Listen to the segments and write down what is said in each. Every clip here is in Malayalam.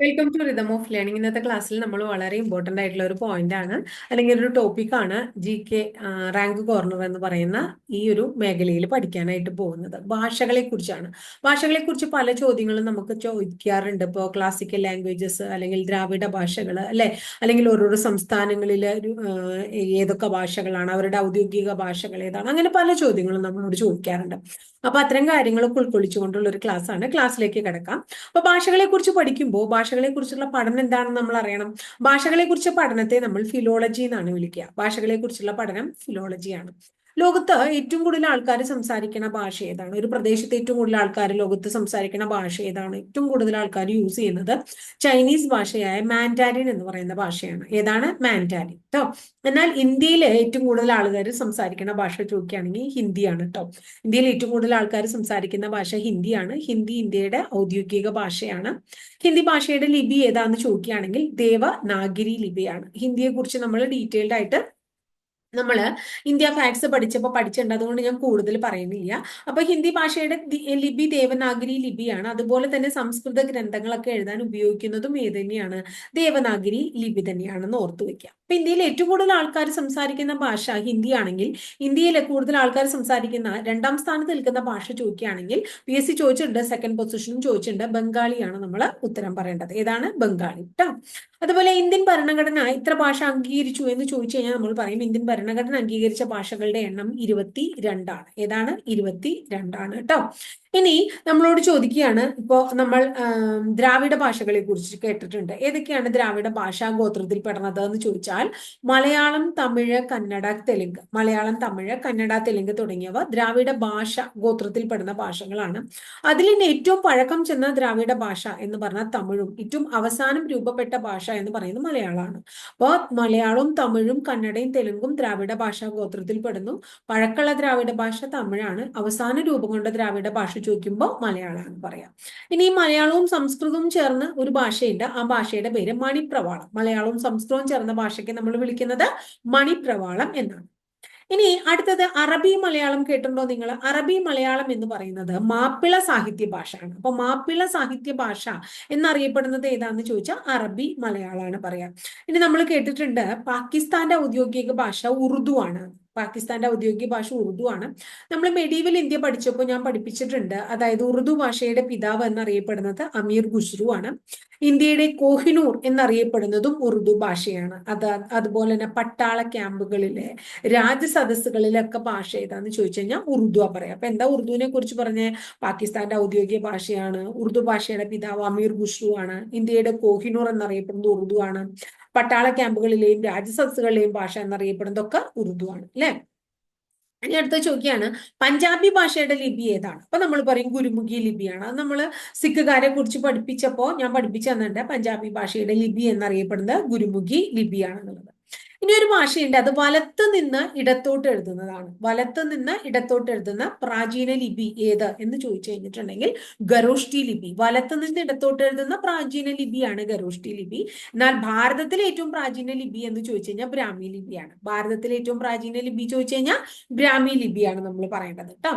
Welcome to rhythm of learning ഇന്നത്തെ ക്ലാസ്സിൽ നമ്മൾ വളരെ ഇമ്പോർട്ടന്റ് ആയിട്ടുള്ള ഒരു പോയിന്റ് ആണ്. അല്ലെങ്കിൽ ഒരു ടോപ്പിക്കാണ് ജി കെ റാങ്ക് കോർണർ എന്ന് പറയുന്ന ഈ ഒരു മേഖലയിൽ പഠിക്കാനായിട്ട് പോകുന്നത്. ഭാഷകളെ കുറിച്ചാണ് ഭാഷകളെ കുറിച്ച് പല ചോദ്യങ്ങളും നമുക്ക് ചോദിക്കാറുണ്ട്. ഇപ്പോൾ ക്ലാസിക്കൽ ലാംഗ്വേജസ് അല്ലെങ്കിൽ ദ്രാവിഡ ഭാഷകൾ അല്ലെ? അല്ലെങ്കിൽ ഓരോരോ സംസ്ഥാനങ്ങളിൽ ഏതൊക്കെ ഭാഷകളാണ്? അവരുടെ ഔദ്യോഗിക ഭാഷകൾ ഏതാണ്? അങ്ങനെ പല ചോദ്യങ്ങളും നമ്മളോട് ചോദിക്കാറുണ്ട്. അപ്പൊ അത്തരം കാര്യങ്ങളൊക്കെ ഉൾക്കൊള്ളിച്ചുകൊണ്ടുള്ള ഒരു ക്ലാസ് ആണ്. ക്ലാസ്സിലേക്ക് കിടക്കാം. അപ്പൊ ഭാഷകളെ കുറിച്ച് പഠിക്കുമ്പോൾ ഭാഷകളെ കുറിച്ചുള്ള പഠനം എന്താണെന്ന് നമ്മൾ അറിയണം. ഭാഷകളെ കുറിച്ച് പഠനത്തെ നമ്മൾ ഫിലോളജി എന്നാണ് വിളിക്കുക. ഭാഷകളെ കുറിച്ചുള്ള പഠനം ഫിലോളജിയാണ് ലോകത്ത് ഏറ്റവും കൂടുതൽ ആൾക്കാർ സംസാരിക്കുന്ന ഭാഷ ഏതാണ്? ഒരു പ്രദേശത്ത് ഏറ്റവും കൂടുതൽ ആൾക്കാർ ലോകത്ത് സംസാരിക്കുന്ന ഭാഷ ഏതാണ്? ഏറ്റവും കൂടുതൽ ആൾക്കാർ യൂസ് ചെയ്യുന്നത് ചൈനീസ് ഭാഷയായ മാൻഡാരിൻ എന്ന് പറയുന്ന ഭാഷയാണ്. ഏതാണ്? മാൻഡാരിൻ കേട്ടോ എന്നാൽ ഇന്ത്യയിൽ ഏറ്റവും കൂടുതൽ ആൾക്കാർ സംസാരിക്കുന്ന ഭാഷ ചോദിക്കുകയാണെങ്കിൽ ഹിന്ദിയാണ് കേട്ടോ ഇന്ത്യയിൽ ഏറ്റവും കൂടുതൽ ആൾക്കാർ സംസാരിക്കുന്ന ഭാഷ ഹിന്ദിയാണ്. ഹിന്ദി ഇന്ത്യയുടെ ഔദ്യോഗിക ഭാഷയാണ്. ഹിന്ദി ഭാഷയുടെ ലിപി ഏതാന്ന് ചോദിക്കുകയാണെങ്കിൽ ദേവനാഗിരി ലിപിയാണ്. ഹിന്ദിയെ കുറിച്ച് നമ്മൾ ഡീറ്റെയിൽഡ് ആയിട്ട് നമ്മൾ ഇന്ത്യ ഫാക്സ് പഠിച്ചപ്പോൾ പഠിച്ചിട്ടുണ്ട്. അതുകൊണ്ട് ഞാൻ കൂടുതൽ പറയുന്നില്ല. അപ്പൊ ഹിന്ദി ഭാഷയുടെ ലിപി ദേവനാഗരി ലിപിയാണ്. അതുപോലെ തന്നെ സംസ്കൃത ഗ്രന്ഥങ്ങളൊക്കെ എഴുതാൻ ഉപയോഗിക്കുന്നതും ഏത് തന്നെയാണ്? ദേവനാഗരി ലിപി തന്നെയാണെന്ന് ഓർത്തു വെക്കാം. അപ്പൊ ഇന്ത്യയിൽ ഏറ്റവും കൂടുതൽ ആൾക്കാർ സംസാരിക്കുന്ന ഭാഷ ഹിന്ദിയാണെങ്കിൽ ഇന്ത്യയിലെ കൂടുതൽ ആൾക്കാർ സംസാരിക്കുന്ന രണ്ടാം സ്ഥാനത്ത് നിൽക്കുന്ന ഭാഷ ചോദിക്കുകയാണെങ്കിൽ പി എസ് സി ചോദിച്ചിട്ടുണ്ട് സെക്കൻഡ് പൊസിഷനും ചോദിച്ചിട്ടുണ്ട്. ബംഗാളിയാണ് നമ്മൾ ഉത്തരം പറയേണ്ടത്. ഏതാണ്? ബംഗാളി. കേട്ടോ അതുപോലെ ഇന്ത്യൻ ഭരണഘടന ഇത്ര ഭാഷ അംഗീകരിച്ചു എന്ന് ചോദിച്ചു കഴിഞ്ഞാൽ നമ്മൾ പറയും ഇന്ത്യൻ ഭരണഘടന അംഗീകരിച്ച ഭാഷകളുടെ എണ്ണം ഇരുപത്തി രണ്ടാണ് ഏതാണ്? ഇരുപത്തി രണ്ടാണ് കേട്ടോ ഇനി നമ്മളോട് ചോദിക്കുകയാണ് ഇപ്പോ നമ്മൾ ദ്രാവിഡ ഭാഷകളെ കുറിച്ച് കേട്ടിട്ടുണ്ട്. ഏതൊക്കെയാണ് ദ്രാവിഡ ഭാഷാ ഗോത്രത്തിൽ പെടുന്നത് എന്ന് ചോദിച്ചാൽ മലയാളം തമിഴ് കന്നഡ തെലുങ്ക്. മലയാളം തമിഴ് കന്നഡ തെലുങ്ക് തുടങ്ങിയവ ദ്രാവിഡ ഭാഷ ഗോത്രത്തിൽ പെടുന്ന ഭാഷകളാണ്. അതിൽ ഏറ്റവും പഴക്കം ചെന്ന ദ്രാവിഡ ഭാഷ എന്ന് പറഞ്ഞാൽ തമിഴും ഏറ്റവും അവസാനം രൂപപ്പെട്ട ഭാഷ എന്ന് പറയുന്നത് മലയാളമാണ്. അപ്പോൾ മലയാളവും തമിഴും കന്നഡയും തെലുങ്കും ദ്രാവിഡ ഭാഷാ ഗോത്രത്തിൽ പെടുന്നു. പഴക്കമുള്ള ദ്രാവിഡ ഭാഷ തമിഴാണ്. അവസാന രൂപം കൊണ്ട ദ്രാവിഡ ഭാഷ ചോദിക്കുമ്പോൾ എന്ന് പറയാം. ഇനി മലയാളവും സംസ്കൃതവും ചേർന്ന് ഒരു ഭാഷയുണ്ട്. ആ ഭാഷയുടെ പേര് മണിപ്രവാളം. മലയാളവും സംസ്കൃതവും ചേർന്ന ഭാഷയ്ക്ക് നമ്മൾ വിളിക്കുന്നത് മണിപ്രവാളം എന്നാണ്. ഇനി അടുത്തത് അറബി മലയാളം കേട്ടിട്ടുണ്ടോ നിങ്ങൾ? അറബി മലയാളം എന്ന് പറയുന്നത് മാപ്പിള സാഹിത്യ ഭാഷയാണ്. അപ്പൊ മാപ്പിള സാഹിത്യ ഭാഷ എന്നറിയപ്പെടുന്നത് ഏതാന്ന് ചോദിച്ചാൽ അറബി മലയാളമാണ് പറയാം. ഇനി നമ്മൾ കേട്ടിട്ടുണ്ട് പാകിസ്ഥാന്റെ ഔദ്യോഗിക ഭാഷ ഉറുദു ആണ്. പാകിസ്ഥാന്റെ ഔദ്യോഗിക ഭാഷ ഉറുദു ആണ്. നമ്മൾ മെഡീവൽ ഇന്ത്യ പഠിച്ചപ്പോൾ ഞാൻ പഠിപ്പിച്ചിട്ടുണ്ട്. അതായത് ഉറുദു ഭാഷയുടെ പിതാവ് എന്നറിയപ്പെടുന്നത് അമീർ ഖുസ്രു ആണ്. ഇന്ത്യയുടെ കോഹിനൂർ എന്നറിയപ്പെടുന്നതും ഉറുദു ഭാഷയാണ്. അത് അതുപോലെ തന്നെ പട്ടാള ക്യാമ്പുകളിലെ രാജസദസ്സുകളിലൊക്കെ ഭാഷ ഏതാന്ന് ചോദിച്ചു കഴിഞ്ഞാൽ ഉറുദു പറയാം. അപ്പൊ എന്താ ഉറുദുവിനെ കുറിച്ച് പറഞ്ഞ? പാകിസ്ഥാന്റെ ഔദ്യോഗിക ഭാഷയാണ്. ഉറുദു ഭാഷയുടെ പിതാവ് അമീർ ഖുസ്രു ആണ്. ഇന്ത്യയുടെ കോഹിനൂർ എന്നറിയപ്പെടുന്നത് ഉറുദു ആണ്. പട്ടാള ക്യാമ്പുകളിലെയും രാജസദസ്സുകളിലെയും ഭാഷ എന്നറിയപ്പെടുന്നതൊക്കെ ഉറുദു ആണ് അല്ലെ? ഇനി അടുത്ത ചോദിക്കുകയാണ് പഞ്ചാബി ഭാഷയുടെ ലിപി ഏതാണ്? അപ്പൊ നമ്മൾ പറയും ഗുരുമുഖി ലിപിയാണ്. അത് നമ്മൾ സിഖുകാരെ കുറിച്ച് പഠിപ്പിച്ചപ്പോൾ ഞാൻ പഠിപ്പിച്ചു തന്നിട്ടുണ്ട് പഞ്ചാബി ഭാഷയുടെ ലിപി എന്നറിയപ്പെടുന്നത് ഗുരുമുഖി ലിപിയാണെന്നുള്ളത്. ഇനി ഒരു ഭാഷയുണ്ട്. അത് വലത്ത് നിന്ന് ഇടത്തോട്ട് എഴുതുന്നതാണ്. വലത്ത് നിന്ന് ഇടത്തോട്ട് എഴുതുന്ന പ്രാചീന ലിപി ഏത് എന്ന് ചോദിച്ചു കഴിഞ്ഞിട്ടുണ്ടെങ്കിൽ ഗരോഷ്ടി ലിപി. വലത്ത് നിന്ന് ഇടത്തോട്ട് എഴുതുന്ന പ്രാചീന ലിപിയാണ് ഗരോഷ്ടി ലിപി. എന്നാൽ ഭാരതത്തിലെ ഏറ്റവും പ്രാചീന ലിപി എന്ന് ചോദിച്ചു കഴിഞ്ഞാൽ ബ്രാഹ്മി ലിപിയാണ്. ഭാരതത്തിലെ ഏറ്റവും പ്രാചീന ലിപി ചോദിച്ചു കഴിഞ്ഞാൽ ബ്രാഹ്മി ലിപിയാണ് നമ്മൾ പറയേണ്ടത് കേട്ടോ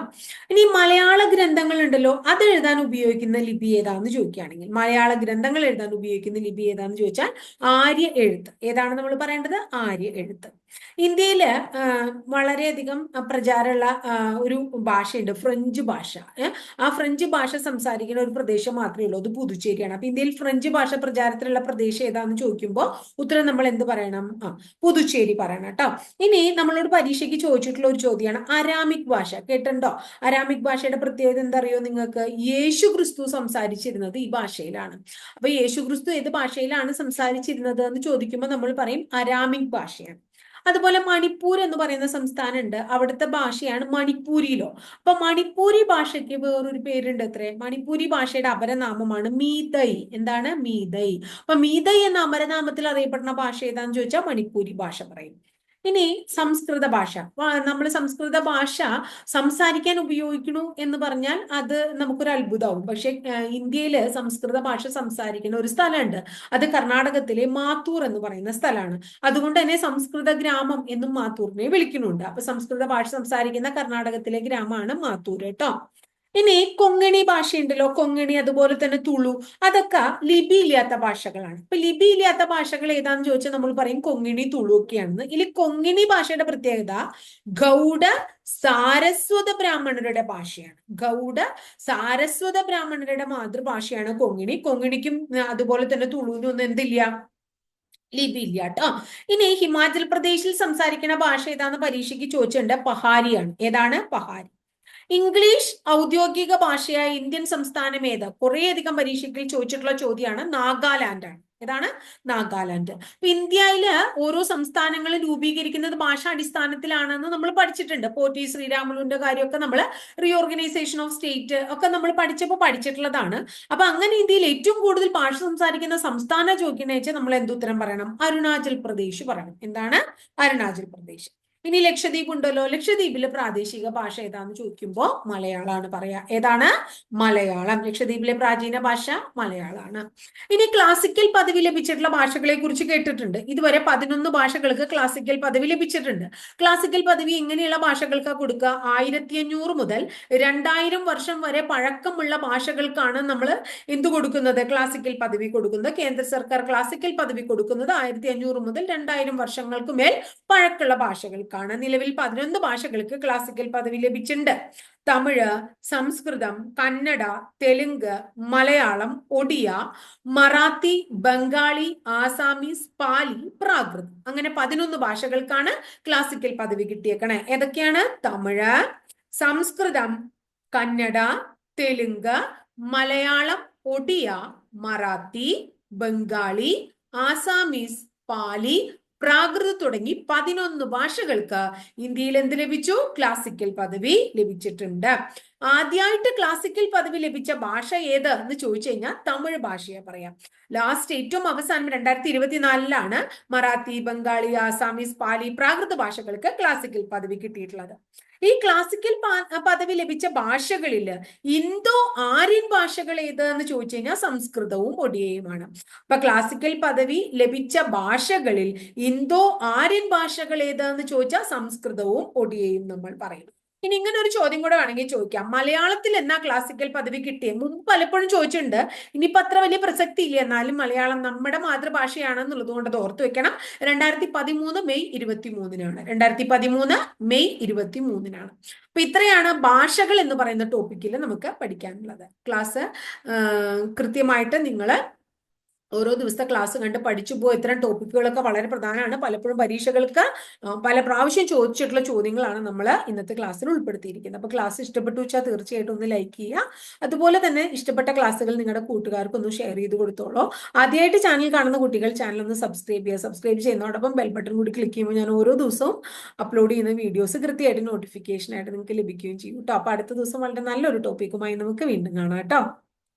ഇനി മലയാള ഗ്രന്ഥങ്ങൾ ഉണ്ടല്ലോ. അത് എഴുതാൻ ഉപയോഗിക്കുന്ന ലിപി ഏതാന്ന് ചോദിക്കുകയാണെങ്കിൽ മലയാള ഗ്രന്ഥങ്ങൾ എഴുതാൻ ഉപയോഗിക്കുന്ന ലിപി ഏതാന്ന് ചോദിച്ചാൽ ആര്യ എഴുത്ത്. ഏതാണ് നമ്മൾ പറയേണ്ടത്? ആര്യ എഴുത്ത് ഇന്ത്യയിൽ വളരെയധികം പ്രചാരമുള്ള ഒരു ഭാഷയുണ്ട്. ഫ്രഞ്ച് ഭാഷ. ആ ഫ്രഞ്ച് ഭാഷ സംസാരിക്കുന്ന ഒരു പ്രദേശം മാത്രമേ ഉള്ളൂ. അത് പുതുച്ചേരിയാണ്. അപ്പൊ ഇന്ത്യയിൽ ഫ്രഞ്ച് ഭാഷ പ്രചാരത്തിലുള്ള പ്രദേശം ഏതാന്ന് ചോദിക്കുമ്പോൾ ഉത്തരം നമ്മൾ എന്ത് പറയണം? ആ പുതുച്ചേരി പറയണം കേട്ടോ. ഇനി നമ്മളോട് പരീക്ഷയ്ക്ക് ചോദിച്ചിട്ടുള്ള ഒരു ചോദ്യമാണ് അരാമിക് ഭാഷ. കേട്ടിട്ടുണ്ടോ? അരാമിക് ഭാഷയുടെ പ്രത്യേകത എന്തറിയോ നിങ്ങൾക്ക്? യേശു ക്രിസ്തു സംസാരിച്ചിരുന്നത് ഈ ഭാഷയിലാണ്. അപ്പൊ യേശു ക്രിസ്തു ഏത് ഭാഷയിലാണ് സംസാരിച്ചിരുന്നത് എന്ന് ചോദിക്കുമ്പോൾ നമ്മൾ പറയും അരാമിക് ഭാഷയാണ്. അതുപോലെ മണിപ്പൂർ എന്ന് പറയുന്ന സംസ്ഥാനമുണ്ട്. അവിടുത്തെ ഭാഷയാണ് മണിപ്പൂരിയിലോ അപ്പൊ മണിപ്പൂരി ഭാഷയ്ക്ക് വേറൊരു പേരുണ്ട് അത്രേ മണിപ്പൂരി ഭാഷയുടെ അപരനാമമാണ് മീതൈ. എന്താണ്? മീതൈ. അപ്പൊ മീതൈ എന്ന അമരനാമത്തിൽ അറിയപ്പെടുന്ന ഭാഷ ഏതാന്ന് ചോദിച്ചാൽ മണിപ്പൂരി ഭാഷ പറയും. ഇനി സംസ്കൃത ഭാഷ. നമ്മൾ സംസ്കൃത ഭാഷ സംസാരിക്കാൻ ഉപയോഗിക്കണു എന്ന് പറഞ്ഞാൽ അത് നമുക്കൊരു അത്ഭുതമാവും. പക്ഷെ ഇന്ത്യയിൽ സംസ്കൃത ഭാഷ സംസാരിക്കുന്ന ഒരു സ്ഥലമുണ്ട്. അത് കർണാടകത്തിലെ മാത്തൂർ എന്ന് പറയുന്ന സ്ഥലമാണ്. അതുകൊണ്ട് തന്നെ സംസ്കൃത ഗ്രാമം എന്നും മാത്തൂറിനെ വിളിക്കുന്നുണ്ട്. അപ്പൊ സംസ്കൃത ഭാഷ സംസാരിക്കുന്ന കർണാടകത്തിലെ ഗ്രാമമാണ് മാത്തൂർ കേട്ടോ. ഇനി കൊങ്ങണി ഭാഷയുണ്ടല്ലോ. കൊങ്ങണി അതുപോലെ തന്നെ തുളു അതൊക്കെ ലിപി ഇല്ലാത്ത ഭാഷകളാണ്. ഇപ്പൊ ലിപി ഇല്ലാത്ത ഭാഷകൾ ഏതാന്ന് ചോദിച്ചാൽ നമ്മൾ പറയും കൊങ്ങിണി തുളു ഒക്കെയാണെന്ന്. ഇതിൽ കൊങ്ങിണി ഭാഷയുടെ പ്രത്യേകത ഗൗഡ സാരസ്വത ബ്രാഹ്മണരുടെ ഭാഷയാണ്. ഗൗഡ സാരസ്വത ബ്രാഹ്മണരുടെ മാതൃഭാഷയാണ് കൊങ്ങിണി കൊങ്ങിണിക്കും അതുപോലെ തന്നെ തുളുവിനും ഒന്നും എന്തില്ല? ലിപി ഇല്ല കേട്ടോ. ഇനി ഹിമാചൽ പ്രദേശിൽ സംസാരിക്കുന്ന ഭാഷ ഏതാന്ന് പരീക്ഷയ്ക്ക് ചോദിച്ചിട്ടുണ്ട്. പഹാരിയാണ്. ഏതാണ്? പഹാരി. ഇംഗ്ലീഷ് ഔദ്യോഗിക ഭാഷയായ ഇന്ത്യൻ സംസ്ഥാനം ഏത്? കുറേയധികം പരീക്ഷയ്ക്ക് ചോദിച്ചിട്ടുള്ള ചോദ്യമാണ് നാഗാലാൻഡ് ആണ് ഏതാണ്? നാഗാലാൻഡ്. അപ്പൊ ഇന്ത്യയിൽ ഓരോ സംസ്ഥാനങ്ങൾ രൂപീകരിക്കുന്നത് ഭാഷാടിസ്ഥാനത്തിലാണെന്ന് നമ്മൾ പഠിച്ചിട്ടുണ്ട്. പോറ്റി ശ്രീരാമുലുവിന്റെ കാര്യമൊക്കെ നമ്മൾ റീഓർഗനൈസേഷൻ ഓഫ് സ്റ്റേറ്റ് ഒക്കെ നമ്മൾ പഠിച്ചപ്പോൾ പഠിച്ചിട്ടുള്ളതാണ്. അപ്പൊ അങ്ങനെ ഇന്ത്യയിൽ ഏറ്റവും കൂടുതൽ ഭാഷ സംസാരിക്കുന്ന സംസ്ഥാന ചോദ്യം നമ്മൾ എന്തുത്തരം പറയണം? അരുണാചൽ പ്രദേശ് പറയണം. എന്താണ്? അരുണാചൽ പ്രദേശ്. ഇനി ലക്ഷദ്വീപ് ഉണ്ടല്ലോ. ലക്ഷദ്വീപിലെ പ്രാദേശിക ഭാഷ ഏതാന്ന് ചോദിക്കുമ്പോൾ മലയാളമാണ് പറയാ. ഏതാണ്? മലയാളം. ലക്ഷദ്വീപിലെ പ്രാചീന ഭാഷ മലയാളമാണ് ഇനി ക്ലാസിക്കൽ പദവി ലഭിച്ചിട്ടുള്ള ഭാഷകളെ കുറിച്ച് കേട്ടിട്ടുണ്ട്. ഇതുവരെ പതിനൊന്ന് ഭാഷകൾക്ക് ക്ലാസിക്കൽ പദവി ലഭിച്ചിട്ടുണ്ട്. ക്ലാസിക്കൽ പദവി ഇങ്ങനെയുള്ള ഭാഷകൾക്ക് കൊടുക്കുക ആയിരത്തി അഞ്ഞൂറ് മുതൽ രണ്ടായിരം വർഷം വരെ പഴക്കമുള്ള ഭാഷകൾക്കാണ് നമ്മൾ എന്ത് കൊടുക്കുന്നത്? ക്ലാസിക്കൽ പദവി കൊടുക്കുന്നത്. കേന്ദ്ര സർക്കാർ ക്ലാസിക്കൽ പദവി കൊടുക്കുന്നത് ആയിരത്തി അഞ്ഞൂറ് മുതൽ രണ്ടായിരം വർഷങ്ങൾക്ക് മേൽ പഴക്കമുള്ള ഭാഷകൾക്കാണ് നിലവിൽ പതിനൊന്ന് ഭാഷകൾക്ക് ക്ലാസിക്കൽ പദവി ലഭിച്ചിട്ടുണ്ട്. തമിഴ് സംസ്കൃതം കന്നഡ തെലുങ്ക് മലയാളം ഒഡിയ മറാത്തി ബംഗാളി ആസാമീസ് പാലി പ്രാകൃത്. അങ്ങനെ പതിനൊന്ന് ഭാഷകൾക്കാണ് ക്ലാസിക്കൽ പദവി കിട്ടിയേക്കണേ. ഏതൊക്കെയാണ്? തമിഴ് സംസ്കൃതം കന്നഡ തെലുങ്ക് മലയാളം ഒഡിയ മറാത്തി ബംഗാളി ആസാമീസ് പാലി പ്രാകൃത തുടങ്ങി പതിനൊന്ന് ഭാഷകൾക്ക് ഇന്ത്യയിൽ എന്ത് ലഭിച്ചു? ക്ലാസിക്കൽ പദവി ലഭിച്ചിട്ടുണ്ട്. ആദ്യമായിട്ട് ക്ലാസിക്കൽ പദവി ലഭിച്ച ഭാഷ ഏത് എന്ന് ചോദിച്ചു കഴിഞ്ഞാൽ തമിഴ് ഭാഷയെ പറയാം. ലാസ്റ്റ് ഏറ്റവും അവസാനം രണ്ടായിരത്തി ഇരുപത്തിനാലിലാണ് മറാത്തി ബംഗാളി ആസാമീസ് പാലി പ്രാകൃത ഭാഷകൾക്ക് ക്ലാസിക്കൽ പദവി കിട്ടിയിട്ടുള്ളത്. ഈ ക്ലാസിക്കൽ പദവി ലഭിച്ച ഭാഷകളിൽ ഇന്തോ ആര്യൻ ഭാഷകൾ ഏത് എന്ന് ചോദിച്ചു കഴിഞ്ഞാൽ സംസ്കൃതവും ഒഡിയയുമാണ് അപ്പൊ ക്ലാസിക്കൽ പദവി ലഭിച്ച ഭാഷകളിൽ ഇന്തോ ആര്യൻ ഭാഷകൾ ഏത് എന്ന് ചോദിച്ചാൽ സംസ്കൃതവും ഒഡിയയും നമ്മൾ പറയും ഇനി ഇങ്ങനെ ഒരു ചോദ്യം കൂടെ വേണമെങ്കിൽ ചോദിക്കാം. മലയാളത്തിൽ എന്നാ ക്ലാസിക്കൽ പദവി കിട്ടിയത് മുമ്പ് പലപ്പോഴും ചോദിച്ചിട്ടുണ്ട്. ഇനിയിപ്പോ അത്ര വലിയ പ്രസക്തി ഇല്ല? എന്നാലും മലയാളം നമ്മുടെ മാതൃഭാഷയാണെന്നുള്ളത് കൊണ്ട് ഓർത്തു വെക്കണം. രണ്ടായിരത്തി പതിമൂന്ന് മെയ് ഇരുപത്തി മൂന്നിനാണ് രണ്ടായിരത്തി പതിമൂന്ന് മെയ് ഇരുപത്തി മൂന്നിനാണ് അപ്പൊ ഇത്രയാണ് ഭാഷകൾ എന്ന് പറയുന്ന ടോപ്പിക്കിൽ നമുക്ക് പഠിക്കാനുള്ളത്. ക്ലാസ് കൃത്യമായിട്ട് നിങ്ങൾ ഓരോ ദിവസത്തെ ക്ലാസ് കണ്ട് പഠിച്ചു പോയി ഇത്തരം ടോപ്പിക്കുകളൊക്കെ വളരെ പ്രധാനമാണ്. പലപ്പോഴും പരീക്ഷകൾക്ക് പല പ്രാവശ്യം ചോദിച്ചിട്ടുള്ള ചോദ്യങ്ങളാണ് നമ്മൾ ഇന്നത്തെ ക്ലാസ്സിൽ ഉൾപ്പെടുത്തിയിരിക്കുന്നത്. അപ്പോൾ ക്ലാസ് ഇഷ്ടപ്പെട്ടു വെച്ചാൽ തീർച്ചയായിട്ടും ഒന്ന് ലൈക്ക് ചെയ്യുക. അതുപോലെ തന്നെ ഇഷ്ടപ്പെട്ട ക്ലാസ്സുകൾ നിങ്ങളുടെ കൂട്ടുകാർക്ക് ഒന്ന് ഷെയർ ചെയ്ത് കൊടുത്തോളൂ. ആദ്യമായിട്ട് ചാനൽ കാണുന്ന കുട്ടികൾ ചാനൽ ഒന്ന് സബ്സ്ക്രൈബ് ചെയ്യുക. സബ്സ്ക്രൈബ് ചെയ്യുന്നതോടൊപ്പം ബെൽ ബട്ടൺ കൂടി ക്ലിക്ക് ചെയ്യുമ്പോൾ ഞാൻ ഓരോ ദിവസവും അപ്ലോഡ് ചെയ്യുന്ന വീഡിയോസ് കൃത്യമായിട്ട് നോട്ടിഫിക്കേഷനായിട്ട് നിങ്ങൾക്ക് ലഭിക്കുകയും ചെയ്യും കേട്ടോ. അപ്പോൾ അടുത്ത ദിവസം വളരെ നല്ലൊരു ടോപ്പിക്കുമായി നമുക്ക് വീണ്ടും കാണാം കേട്ടോ.